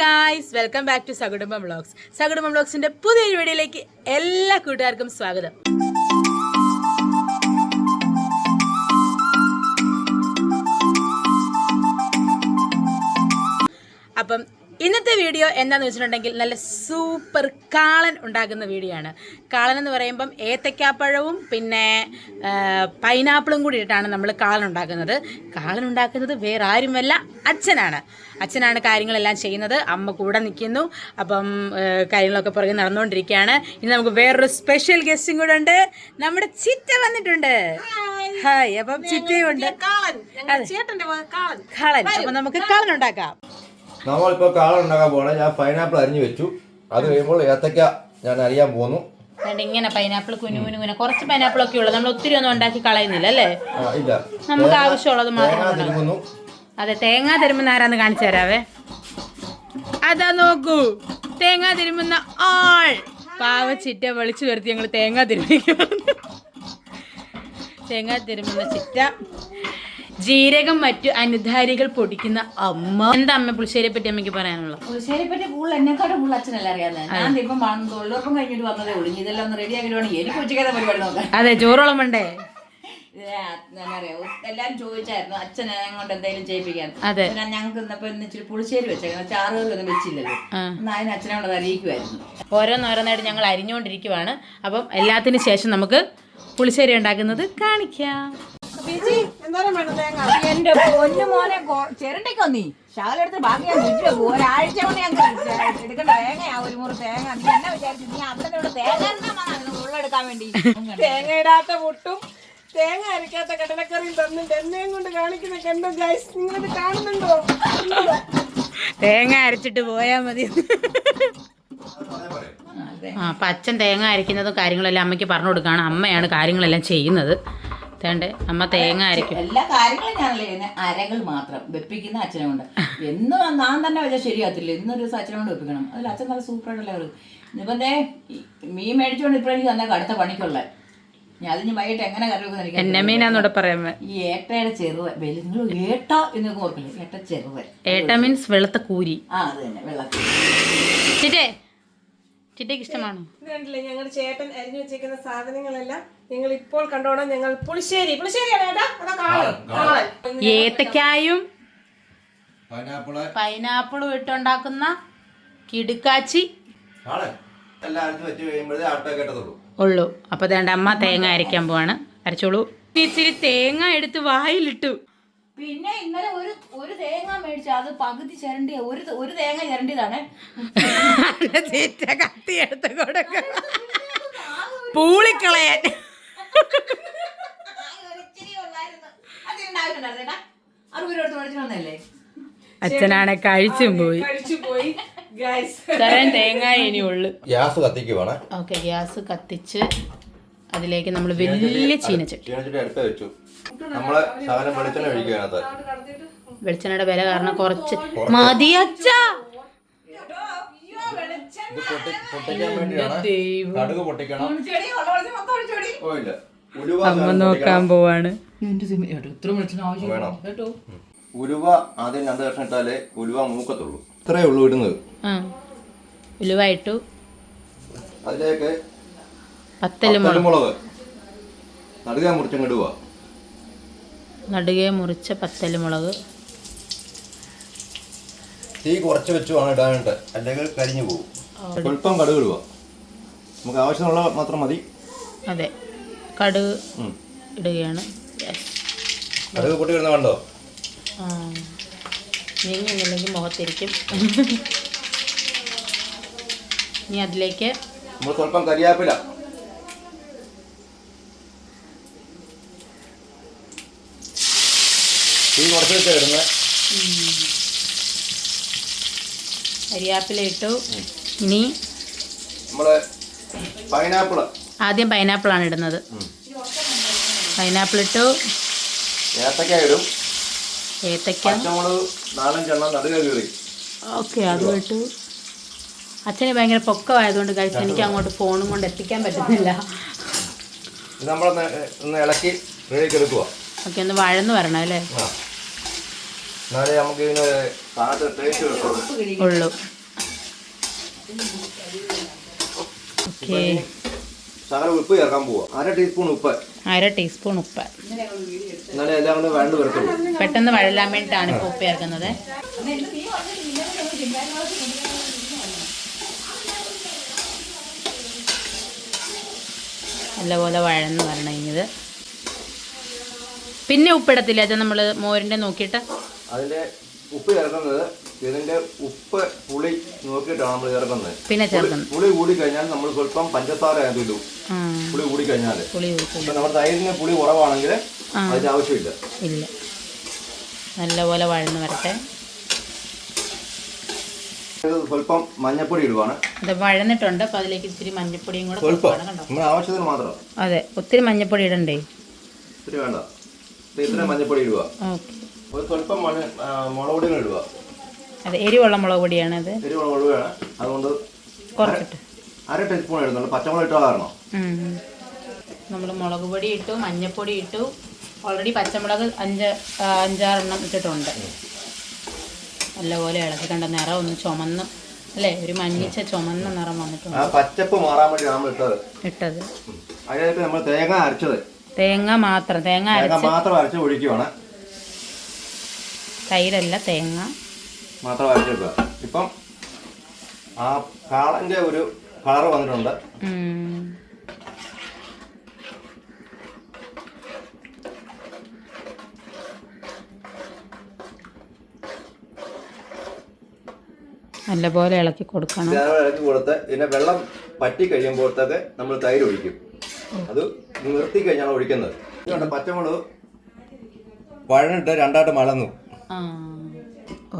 Guys welcome back to Sakudumbam vlogs Sakudumbam വ്ളോഗ്സിന്റെ പുതിയ വീഡിയോയിലേക്ക് എല്ലാ കൂട്ടുകാർക്കും സ്വാഗതം. അപ്പം ഇന്നത്തെ വീഡിയോ എന്താണെന്ന് വെച്ചിട്ടുണ്ടെങ്കിൽ നല്ല സൂപ്പർ കാളൻ ഉണ്ടാക്കുന്ന വീഡിയോ ആണ്. കാളൻ എന്ന് പറയുമ്പം ഏത്തക്കാപ്പഴവും പിന്നെ പൈനാപ്പിളും കൂടി ഇട്ടാണ് നമ്മൾ കാളൻ ഉണ്ടാക്കുന്നത്. കാളൻ ഉണ്ടാക്കുന്നത് വേറെ ആരുമല്ല അച്ഛനാണ്. അച്ഛനാണ് കാര്യങ്ങളെല്ലാം ചെയ്യുന്നത്. അമ്മ കൂടെ നിൽക്കുന്നു. അപ്പം കാര്യങ്ങളൊക്കെ പുറകെ നടന്നുകൊണ്ടിരിക്കുകയാണ്. ഇനി നമുക്ക് വേറൊരു സ്പെഷ്യൽ ഗസ്റ്റും കൂടെ ഉണ്ട്. നമ്മുടെ ചിറ്റ വന്നിട്ടുണ്ട്. ഹായ് അപ്പം ചിറ്റയുണ്ട്. കാളൻ. കാളൻ. അപ്പം നമുക്ക് കാളൻ ഉണ്ടാക്കാം. നമ്മളിപ്പോൾ കാള ഉണ്ടാക്കാൻ പോകണം ഞാൻ പൈനാപ്പിൾ അരിഞ്ഞു വെച്ചു. അത് കഴിയുമ്പോൾ ഏത്തക്ക ഞാൻ അറിയാൻ പോന്നു. ഇങ്ങനെ പൈനാപ്പിൾ കുനു കുനു കുന. കുറച്ച് പൈനാപ്പിൾ ഒക്കെ ഉള്ളു. നമ്മൾ ഒത്തിരി ഒന്നും ഉണ്ടാക്കി കളയുന്നില്ല അല്ലേ? ഇല്ല. നമുക്ക് ആവശ്യമുള്ളത് മാത്രം അതെ തേങ്ങ തിരുമ്പുന്ന ആരാന്ന് കാണിച്ചു തരാവേ. അതാ നോക്കൂ. തേങ്ങ തിരുമുന്ന ആൾ. പാവ ചിറ്റ വിളിച്ചു വരുത്തി ഞങ്ങൾ തേങ്ങാ തിരുമിക്കും തേങ്ങ തിരുമുന്ന ചിറ്റ. ജീരകം മറ്റു അനുധാരികൾ പൊടിക്കുന്ന അമ്മ. എന്താ അമ്മ പുളിശ്ശേരിയെ പറ്റി അമ്മയ്ക്ക് പറയാനുള്ളത്? പുളിശ്ശേരിയെ പറ്റി കൂടുതൽ എന്നെക്കാട്ടും കൂടുതൽ അച്ഛനല്ല അറിയാതെ ഞാൻ ഇപ്പം തൊഴിലുറപ്പം കഴിഞ്ഞിട്ട് വന്നതേ ഉള്ളൂ. ഇതെല്ലാം ഒന്ന് റെഡി ആക്കിയിട്ട് എനിക്ക് ഉച്ചക്കത്തെ പരിപാടി നോക്കാം. അതെ ചോറോളം വേണ്ടേ എല്ലാരും ചോദിച്ചായിരുന്നു അച്ഛനെ കൊണ്ട് എന്തെങ്കിലും ചെയ്യിപ്പിക്കാൻ. ഞങ്ങൾക്ക് ഇന്നപ്പോ ഇന്ന് ഇച്ചിരി പുളിശ്ശേരി വെച്ചേക്കണം. ചാറുകളൊന്നും വെച്ചില്ലല്ലോ. അതിന് അച്ഛനെ കൊണ്ട് അറിയിക്കുമായിരുന്നു ഓരോന്നോരോന്നായിട്ട് ഞങ്ങൾ അരിഞ്ഞുകൊണ്ടിരിക്കുവാണ്. അപ്പം എല്ലാത്തിനും ശേഷം നമുക്ക് പുളിശ്ശേരി ഉണ്ടാക്കുന്നത് കാണിക്കാം. എന്റെ പൊന്നു മോനെ ചിരണ്ടയ്ക്കോ നീ? ശകലെടുത്ത് ബാക്കി ഞാൻ ഫ്രിഡ്ജിൽ വെക്കും ഒരാഴ്ച കൊണ്ട് ഞാൻ എടുക്കേണ്ട തേങ്ങയാ ഒരു മുറി തേങ്ങ. നീ എന്നെ വിചാരിച്ചു നീ അവിടെ ഇവിടെ തേങ്ങ ഉള്ളെടുക്കാൻ വേണ്ടി. തേങ്ങ ഇടാത്ത മുട്ടും തേങ്ങ അരക്കാത്ത കടലക്കറിയും തന്നിട്ട് എന്നെയും കൊണ്ട് കാണിക്കുന്ന കണ്ടോ ഗൈസ് നിങ്ങളിത് കാണുന്നുണ്ടോ? തേങ്ങ അരച്ചിട്ട് പോയാ മതി. ആ അപ്പം അച്ഛൻ തേങ്ങ അരയ്ക്കുന്നതും കാര്യങ്ങളെല്ലാം അമ്മയ്ക്ക് പറഞ്ഞു കൊടുക്കുകയാണ്. അമ്മയാണ് കാര്യങ്ങളെല്ലാം ചെയ്യുന്നത്. തേണ്ടേ അമ്മ തേങ്ങ ആയിരിക്കും എല്ലാ കാര്യങ്ങളും ഞാനല്ലേ അരകൾ മാത്രം. വെപ്പിക്കുന്ന അച്ഛനെ കൊണ്ട്. എന്ന് ഞാൻ തന്നെ വെച്ചാൽ ശരിയാത്തില്ല ഇന്നൊരു ദിവസം അച്ഛനെ കൊണ്ട് വെപ്പിക്കണം. അതിൽ അച്ഛൻ നല്ല സൂപ്പറായിട്ടുള്ള ഒരു ഇനിയിപ്പം ദേ ഈ മീൻ മേടിച്ചുകൊണ്ട് ഇപ്പോഴെനിക്ക് തന്നെ അടുത്ത പണിക്കുള്ള. ഞാൻ അതിന് വൈകിട്ട് എങ്ങനെ കറി വെക്കുന്ന എനിക്ക് എന്നെ മീനാന്നൂടെ പറയാൻ ഈ ഏട്ടയുടെ ചെറുവ. നിങ്ങൾ ഏട്ട എന്ന് ഓർക്കില്ലേ? ഏട്ട ചെറുവ ഏട്ട മീൻസ് വെളുത്ത കൂരി. ആ അത് തന്നെ. ചിറ്റേ ചിറ്റയ്ക്ക് ഇഷ്ടമാണോ? ഞങ്ങളുടെ ചേട്ടൻ അരിഞ്ഞു വെച്ചേക്കുന്ന സാധനങ്ങളെല്ലാം നിങ്ങൾ ഇപ്പോൾ കണ്ടോണം ഞങ്ങൾ പുളിശ്ശേരി. പുളിശ്ശേരി ഏത്തക്കായും പൈനാപ്പിൾ. ഇട്ടുണ്ടാക്കുന്ന കിടുക്കാച്ചി. ഉള്ളു. അപ്പൊ വേണ്ട അമ്മ തേങ്ങ അരയ്ക്കാൻ പോവാണ്. അരച്ചോളൂ. ഇച്ചിരി തേങ്ങ എടുത്ത് വായിലിട്ടു. പിന്നെ ഇന്നലെ ഒരു ഒരു തേങ്ങ മേടിച്ചു. അത് പകുതി ചിരണ്ടിയ ഒരു ഒരു തേങ്ങ ചിരണ്ടിയതാണ്. കത്തി എടുത്ത് കൊടുക്ക. പൂളിക്കളയാൻ. അച്ഛനാണെ കഴിച്ചും പോയി. തേങ്ങ ഇനി ഉള്ളു. ഗ്യാസ് കത്തിക്കുവാണ് ഓക്കെ ഗ്യാസ് കത്തിച്ച് അതിലേക്ക് നമ്മൾ വലിയ ചീനച്ചട്ടി. വെളിച്ചെണ്ണയുടെ വില കാരണം കുറച്ച് മതി അച്ഛാ. ദൈവം. അമ്മ നോക്കാൻ പോവാണ്. ഉലുവ ആദ്യം രണ്ട് കഷ്ണം ഇട്ടാലേ ഉലുവ മൂക്കത്തുള്ളൂ. ഇത്രേ ഉള്ളൂ ഇടുന്നത്. ഉലുവ ഇട്ടു. അതിലേക്ക് പത്തലുമുളക് മുളക്. നടുക മുറിച്ചങ്ങിടുക നടുകെ മുറിച്ച പത്തലുമുളക് തീ കുറച്ച് വെച്ച് വേണം ഇടാനായിട്ട്. അല്ലെങ്കിൽ കരിഞ്ഞു പോകും. സ്വല്പം കടുകിടുക ഇടുക. നമുക്ക് ആവശ്യമുള്ള മാത്രം മതി. അതെ. കടുക് ഇടുകയാണ്. കടുക് പൊട്ടി വരുന്ന കണ്ടോ? ആ. നീങ്ങുന്നില്ലെങ്കിൽ മുഖത്തിരിക്കും. ഇനി അതിലേക്ക് നമ്മൾ സ്വല്പം കരിയാപ്പില. തീ കുറച്ച് വെച്ചാൽ ഇടുന്നത് കരിയാപ്പില ഇട്ടു. ഇനി നമ്മൾ പൈനാപ്പിൾ. ആദ്യം പൈനാപ്പിൾ ആണ് ഇടുന്നത് പൈനാപ്പിൾ ഇട്ടു ഏത്തക്ക. ഇടും ഏത്തക്ക ഓക്കെ അതും ഇട്ടു. അച്ഛന് ഭയങ്കര പൊക്കമായതുകൊണ്ട് കഴിച്ച് എനിക്ക് അങ്ങോട്ട് ഫോണും കൊണ്ട് എത്തിക്കാൻ പറ്റുന്നില്ല. ഇളക്കി ഓക്കെ ഒന്ന് വഴന്ന് വരണം അല്ലേ? ഉള്ളു. ഓക്കെ. ശകലം ഉപ്പ് ചേർക്കാൻ പോവാ. അര ടീസ്പൂൺ ഉപ്പ്. അര ടീസ്പൂൺ ഉപ്പ്. എന്നാലേ എല്ലാം കൊണ്ട് വേണ്ട വരത്തുള്ളൂ. പെട്ടെന്ന് വഴലാൻ വേണ്ടിയിട്ടാണ് ഇപ്പോൾ ഉപ്പ് ചേർക്കുന്നത്. നല്ലപോലെ വഴന്ന് വരണം കഴിഞ്ഞത് പിന്നെ ഉപ്പിടത്തില്ല? അത് നമ്മൾ മോരിന്റെ നോക്കിയിട്ട്. അതിന്റെ ഉപ്പ് ചേർക്കുന്നത് ഇതിന്റെ ഉപ്പ് പുളി നോക്കിയിട്ടാണ് നമ്മൾ ചേർക്കുന്നത്. പിന്നെ ചേർക്കുന്നത്. പുളി കൂടി കഴിഞ്ഞാൽ നമ്മൾ സ്വല്പം പഞ്ചസാര ഇടും. പുളി കൂടി കഴിഞ്ഞാൽ. നമ്മുടെ തൈരിന് പുളി കുറവാണെങ്കിൽ അതിന് ആവശ്യമില്ല. ഇല്ല. നല്ലപോലെ വഴന്ന് വരട്ടെ. സ്വല്പം മഞ്ഞപ്പൊടി ഇടുവാണ്. അത് വഴന്നിട്ടുണ്ട്. അപ്പൊ അതിലേക്ക് ഇച്ചിരി മഞ്ഞപ്പൊടിയും കൂടെ നമ്മുടെ ആവശ്യത്തിന് മാത്രം. അതെ ഒത്തിരി മഞ്ഞപ്പൊടി ഇടണ്ടേ? ഇത്തിരി വേണ്ട. ഇത്ര മഞ്ഞപ്പൊടി ഇടുക. ഓക്കെ. ഒരു സ്വല്പം മണ ആ, മുളക് പൊടികൾ ഇടുക. അതെ എരിവുള്ള മുളക് പൊടിയാണത് എരിവുള്ള മുളകാണ് അതുകൊണ്ട് കുറച്ചിട്ട്. അര ടീസ്പൂൺ ഇടുന്നുണ്ട്. പച്ചമുളക് ഇട്ടാൽ കാരണം. നമ്മൾ മുളക് പൊടി ഇട്ടു മഞ്ഞപ്പൊടി ഇട്ടു. ഓൾറെഡി പച്ചമുളക് അഞ്ച് അഞ്ചാറെണ്ണം ഇട്ടിട്ടുണ്ട്. നല്ലപോലെ ഇളക്കി കണ്ട നിറം ഒന്ന് ചുമന്ന് അല്ലേ? ഒരു മഞ്ഞിച്ച ചുമന്ന നിറം വന്നിട്ടുണ്ട്. പച്ചപ്പ് മാറാൻ വേണ്ടി നമ്മൾ ഇട്ടത്. ഇട്ടത്. ഉം. അതിലേക്ക് നമ്മൾ തേങ്ങ അരച്ചത്. തേങ്ങ മാത്രം തേങ്ങ തേങ്ങ മാത്രം അരച്ച് ഒഴിക്കുവാണ്. തൈരല്ല തേങ്ങ. മാത്രം അരച്ചെടുക്കുക ഇപ്പം ആ കാളന്റെ ഒരു കളർ വന്നിട്ടുണ്ട്. നല്ലപോലെ ഇളക്കി കൊടുക്കണം. ഇളക്കി കൊടുത്ത് പിന്നെ വെള്ളം പറ്റി കഴിയുമ്പോഴത്തേക്ക് നമ്മൾ തൈര് ഒഴിക്കും. അത് നിർത്തി കഴിഞ്ഞാണ് ഒഴിക്കുന്നത്. പച്ചമുളക് വഴനിട്ട് രണ്ടായിട്ട് മളന്നു ആ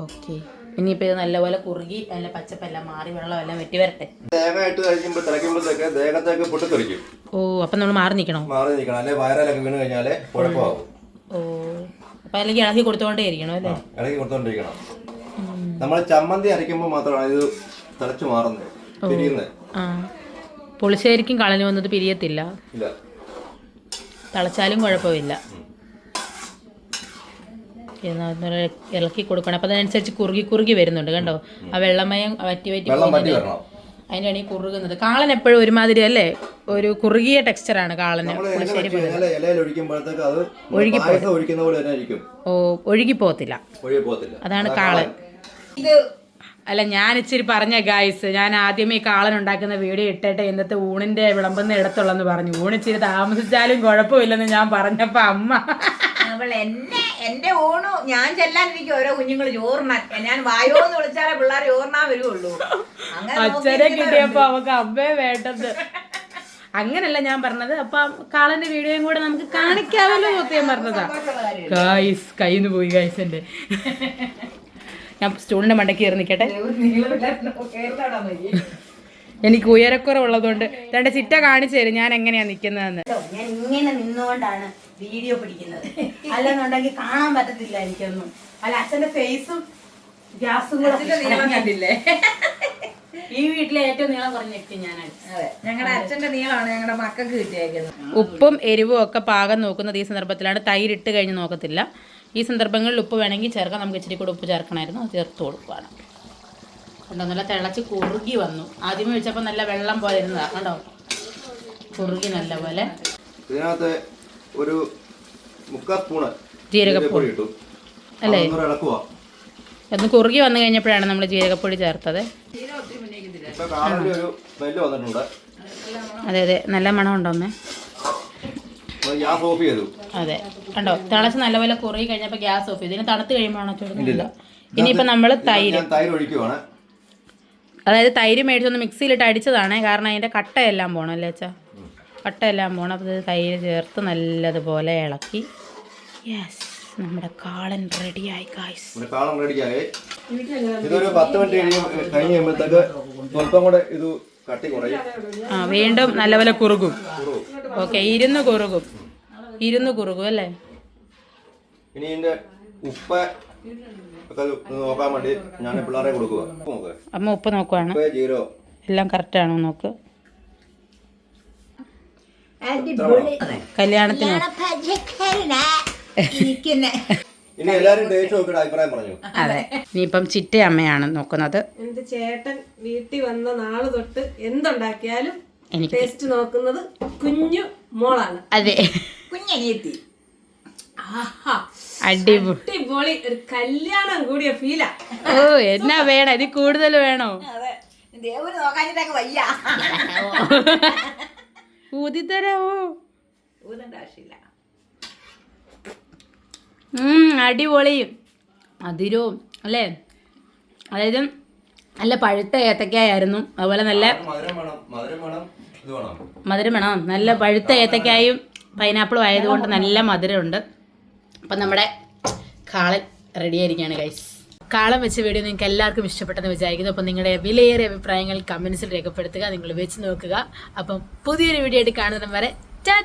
ഓക്കെ. ഇനിയിപ്പോൾ ഇത് നല്ലപോലെ കുറുകി നല്ല പച്ചപ്പെല്ലാം മാറി വെള്ളമെല്ലാം വെട്ടി വരട്ടെ. തേങ്ങ ഇട്ട് കഴിക്കുമ്പോൾ തിളയ്ക്കുമ്പോഴത്തേക്ക് ദേഹത്തേക്ക് പൊട്ടിത്തെറിക്കും ഓ അപ്പം നമ്മൾ മാറി നിൽക്കണം. മാറി നിൽക്കണം. അല്ലെ വയറിലൊക്കെ വീണ് കഴിഞ്ഞാൽ കുഴപ്പമാകും ഓ. അപ്പം അല്ലെങ്കിൽ ഇളക്കി കൊടുത്തോണ്ടേ ഇരിക്കണം അല്ലേ? ഇളക്കി കൊടുത്തോണ്ടിരിക്കണം. നമ്മൾ ചമ്മന്തി അരയ്ക്കുമ്പോൾ മാത്രമാണ് ഇത് തിളച്ച് മാറുന്നത് പിരിയുന്നത്. ആ. പുളിശ്ശേരിക്കും കളഞ്ഞു വന്നത് പിരിയത്തില്ല. ഇല്ല. തിളച്ചാലും കുഴപ്പമില്ല. ഇളക്കി കൊടുക്കണം. അപ്പൊ അതിനനുസരിച്ച് കുറുകി കുറുകി വരുന്നുണ്ട് കണ്ടോ? ആ വെള്ളമയം വറ്റി വറ്റി വെള്ളം പറ്റി പോകുന്നുണ്ട്. അതിനാണ് ഈ കുറുകുന്നത്. കാളൻ എപ്പോഴും ഒരുമാതിരി അല്ലേ? ഒരു കുറുകിയ ടെക്സ്ചറാണ് കാളന് പുളിശ്ശേരി ഒഴുകി ഓ ഒഴുകി പോകത്തില്ല. അതാണ് കാളൻ. ഇത് അല്ല ഞാൻ ഇച്ചിരി പറഞ്ഞ ഗായ്സ് ഞാൻ ആദ്യമേ ഈ കാളൻ ഉണ്ടാക്കുന്ന വീഡിയോ ഇട്ടിട്ട് ഇന്നത്തെ ഊണിന്റെ വിളമ്പുന്ന ഇടത്തുള്ളെന്ന് പറഞ്ഞു. ഊണിച്ചിരി താമസിച്ചാലും കുഴപ്പമില്ലെന്ന് ഞാൻ പറഞ്ഞപ്പോ അമ്മ അവൾ എന്നെ എന്റെ ഓണു ഞാൻ ചെല്ലാനിരിക്കും ഓരോ കുഞ്ഞുങ്ങൾ ചോറിനാൻ ഞാൻ വായോ എന്ന് വിളിച്ചാലേ പിള്ളേർ ചോറിനാൻ വരുവുള്ളൂ. അച്ഛനെ കിട്ടിയപ്പോ അവക്ക് അമ്മയെ വേണ്ടത്. അങ്ങനല്ല ഞാൻ പറഞ്ഞത്. അപ്പൊ കാളന്റെ വീഡിയോയും കൂടെ നമുക്ക് കാണിക്കാമല്ലോ ഞാൻ പറഞ്ഞതാ. ഗായ്സ് കയ്യിന്ന് പോയി ഗായ്സ് എന്റെ ഞാൻ സ്റ്റൂളിന്റെ മണ്ടയ്ക്ക് കയറി നിൽക്കട്ടെ എനിക്ക് ഉയരക്കുറവുള്ളതുകൊണ്ട് രണ്ട് ചിറ്റ കാണിച്ചു തരും ഞാൻ എങ്ങനെയാ നിൽക്കുന്നതെന്ന് ഞാൻ ഇങ്ങനെ നിന്നുകൊണ്ടാണ് വീഡിയോ പിടിക്കുന്നത്. അല്ലെന്നുണ്ടെങ്കിൽ കാണാൻ പറ്റത്തില്ല എനിക്കൊന്നും. അല്ല അച്ഛന്റെ ഫേസും ഗ്യാസും കൂടെ കണ്ടില്ലേ? ഈ വീട്ടിലെ ഏറ്റവും നീളം കുറഞ്ഞ വ്യക്തി ഞാനാണ്. അതെ. ഞങ്ങളുടെ അച്ഛന്റെ നീളമാണ് ഞങ്ങളുടെ മക്കൾക്ക് കിട്ടിയേക്കുന്നത്. ഉപ്പും എരിവും ഒക്കെ പാകം നോക്കുന്നത് ഈ സന്ദർഭത്തിലാണ്. തൈരിട്ട് കഴിഞ്ഞ് നോക്കത്തില്ല. ഈ സന്ദർഭങ്ങളിൽ ഉപ്പ് വേണമെങ്കിൽ ചേർക്കാം. നമുക്ക് ഇച്ചിരി കൂടെ ഉപ്പ് ചേർക്കണമായിരുന്നു. അത് ചേർത്ത് കൊടുക്കുകയാണ് കണ്ടോ നല്ല തിളച്ച് കുറുകി വന്നു. ആദ്യമേ വെച്ചപ്പോൾ നല്ല വെള്ളം പോലെ ഇരുന്നതാ. കണ്ടോ? കുറുകി നല്ല പോലെ ഇതിനകത്ത് ഒരു മുക്കാൽ സ്പൂണ് ജീരകപ്പൊടി ഇട്ടു. അല്ലേ? ഒന്ന് കുറുകി വന്നു കഴിഞ്ഞപ്പോഴാണ് നമ്മൾ ജീരകപ്പൊടി ചേർത്തത്. അതെ അതെ. നല്ല മണം ഉണ്ടോന്നേ ഗ്യാസ് ഓഫ് ചെയ്തു. അതെ. കണ്ടോ? തിളച്ച് നല്ലപോലെ കുറുകി കഴിഞ്ഞപ്പോൾ ഗ്യാസ് ഓഫ് ചെയ്തു. ഇതിന് തണുത്ത് ചൂടുന്നില്ല ഇനിയിപ്പോൾ നമ്മൾ തൈര്. തൈര് ഒഴിക്കുവാണ്. അതായത് തൈര് മേടിച്ചൊന്ന് മിക്സിയിലിട്ട് അടിച്ചതാണ്. കാരണം അതിന്റെ കട്ടയെല്ലാം പോകണം അല്ലേ അച്ഛാ? കട്ടയെല്ലാം പോകണം അപ്പോൾ ഇത് തൈര് ചേർത്ത് നല്ലതുപോലെ ഇളക്കി. യെസ് നമ്മുടെ കാളൻ റെഡിയായി കായ്സ് നമ്മുടെ കാളം റെഡിയായി ഇതൊരു പത്ത് മിനിറ്റ് കഴിഞ്ഞ് കഴിയുമ്പോഴത്തേക്ക് സ്വല്പം കൂടെ ഇത് കട്ടി കുറയും. ആ വീണ്ടും നല്ലപോലെ കുറുകും. ഓക്കെ ഇരുന്ന് കുറുകും. ഇരുന്ന് കുറുകും അല്ലേ? ഇനി ഇതിന്റെ ഉപ്പ് നോക്കാൻ വേണ്ടി ഞാൻ പിള്ളേരെ കൊടുക്കുക അമ്മ ഉപ്പ് നോക്കുവാണ് എല്ലാം കറക്റ്റാണോ നോക്ക്. കല്യാണത്തിന്. ഇനി എല്ലാരും ടേസ്റ്റ് നോക്കിയിട്ട് അഭിപ്രായം പറഞ്ഞു? അതെ. ഇനിയിപ്പം ചിറ്റ അമ്മയാണ് നോക്കുന്നത്. എന്റെ ചേട്ടൻ വീട്ടിൽ വന്ന നാൾ തൊട്ട് എന്തുണ്ടാക്കിയാലും എനിക്ക് ടേസ്റ്റ് നോക്കുന്നത് കുഞ്ഞു മോളാണ്. അതെ. കുഞ്ഞു ആഹാ അടിപൊളി. ഒരു കല്യാണം കൂടിയ ഫീലാ ഓ എന്നാ വേണം? ഇനി കൂടുതൽ വേണോ? അതെ. ദേവന് നോക്കാഞ്ഞിട്ടൊക്കെ വയ്യ. ഊതിത്തരാവോ? ഊതണ്ട ആവശ്യമില്ല. ഉം, അടിപൊളി. മധുരവും അല്ലേ? അതായത് നല്ല പഴുത്ത ഏത്തക്കായായിരുന്നു. അതുപോലെ നല്ല മധുരം വേണം. മധുരം വേണം. ഇത് വേണം. മധുരം വേണം. നല്ല പഴുത്ത ഏത്തക്കായും പൈനാപ്പിളും ആയതുകൊണ്ട് നല്ല മധുരമുണ്ട്. അപ്പം നമ്മുടെ കാളൻ റെഡി ആയിരിക്കുകയാണ് ഗൈസ് കാളം വെച്ച വീഡിയോ നിങ്ങൾക്ക് എല്ലാവർക്കും ഇഷ്ടപ്പെട്ടെന്ന് വിചാരിക്കുന്നു. അപ്പം നിങ്ങളുടെ വിലയേറിയ അഭിപ്രായങ്ങൾ കമൻസിൽ രേഖപ്പെടുത്തുക നിങ്ങൾ വെച്ച് നോക്കുക. അപ്പം പുതിയൊരു വീഡിയോ ആയിട്ട് കാണുന്നതും വരെ ചാ